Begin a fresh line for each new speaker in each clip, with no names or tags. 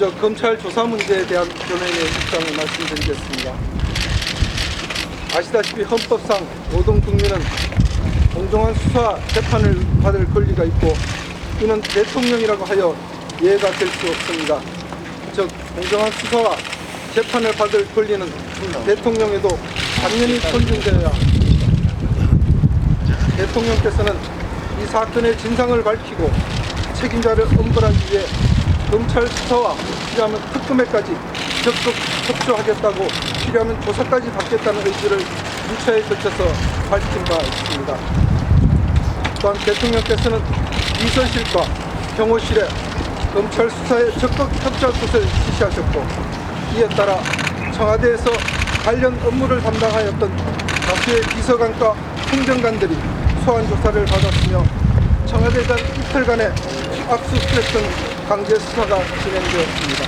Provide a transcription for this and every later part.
먼저 검찰 조사 문제에 대한 본회의의 입장을 말씀드리겠습니다. 아시다시피 헌법상 모든 국민은 공정한 수사 재판을 받을 권리가 있고 이는 대통령이라고 하여 이해가 될 수 없습니다. 즉 공정한 수사와 재판을 받을 권리는 대통령에도 당연히 존중되어야. 대통령께서는 이 사건의 진상을 밝히고 책임자를 엄벌하기 위해 검찰 수사와 필요하면 특검에까지 적극 협조하겠다고 필요하면 조사까지 받겠다는 의지를 유차에 거쳐서 밝힌 바 있습니다. 또한 대통령께서는 비서실과 경호실에 검찰 수사에 적극 협조할 것을 지시하셨고 이에 따라 청와대에서 관련 업무를 담당하였던 다수의 비서관과 행정관들이 소환 조사를 받았으며 청와대 간 이틀간의 압수수색 등 강제 수사가 진행되었습니다.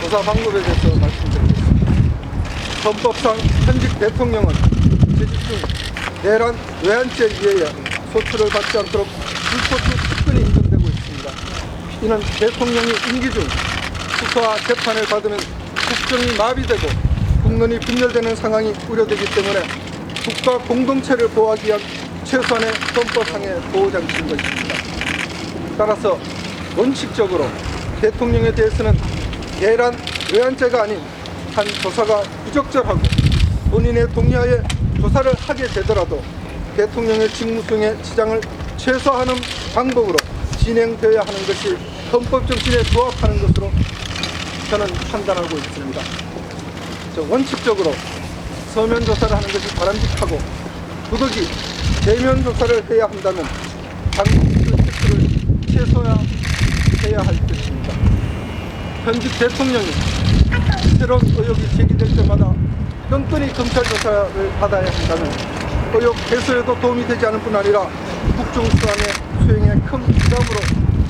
조사 방법에 대해서 말씀드리겠습니다. 헌법상 현직 대통령은 재직 중 내란 외환죄에 의해 소출을 받지 않도록 불소출 특권이 인정되고 있습니다. 이는 대통령이 임기 중 수사와 재판을 받으면 국정이 마비되고 국론이 분열되는 상황이 우려되기 때문에 국가 공동체를 보호하기 위한 최소한의 헌법상의 보호장치인 것입니다. 따라서 원칙적으로 대통령에 대해서는 내란 외환죄가 아닌 한 조사가 부적절하고 본인의 동의하에 조사를 하게 되더라도 대통령의 직무수행에 지장을 최소화하는 방법으로 진행되어야 하는 것이 헌법 정신에 부합하는 것으로 저는 판단하고 있습니다. 저 원칙적으로 서면 조사를 하는 것이 바람직하고 부득이 대면 조사를 해야 한다면 당국 획수를 최소화 해야 할 것입니다. 현직 대통령이 새로운 의혹이 제기될 때마다 끈끈이 검찰 조사를 받아야 한다면 의혹 해소에도 도움이 되지 않을 뿐 아니라 국정 수행의 수행에 큰 부담으로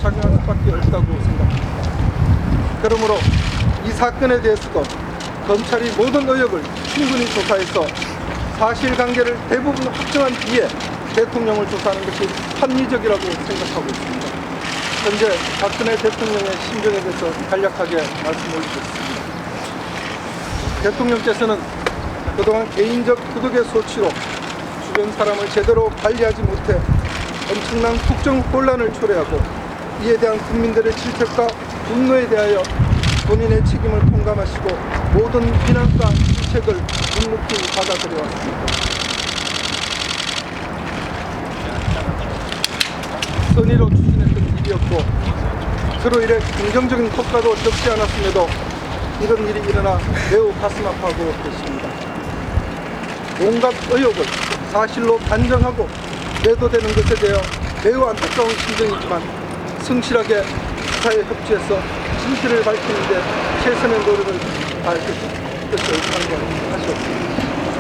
작용할 수밖에 없다고 생각합니다. 그러므로 이 사건에 대해서도 검찰이 모든 의혹을 충분히 조사해서 사실관계를 대부분 확정한 뒤에 대통령을 조사하는 것이 합리적이라고 생각하고 있습니다. 현재 박근혜 대통령의 심정에 대해서 간략하게 말씀을 드리겠습니다. 대통령께서는 그동안 개인적 구독의 소치로 주변 사람을 제대로 관리하지 못해 엄청난 국정 혼란을 초래하고 이에 대한 국민들의 질책과 분노에 대하여 본인의 책임을 통감하시고 모든 비난과 질책을 묵묵히 받아들여 왔습니다. 선의로 추진했던 일이었고 그로 인해 긍정적인 효과도 적지 않았음에도 이런 일이 일어나 매우 가슴 아파하고 계십니다. 온갖 의혹을 사실로 단정하고 매도되는 것에 대해 매우 안타까운 심정이지만 성실하게 수사에 협조해서 진실을 밝히는 데 최선의 노력을 다할 것을 참고하시옵소서.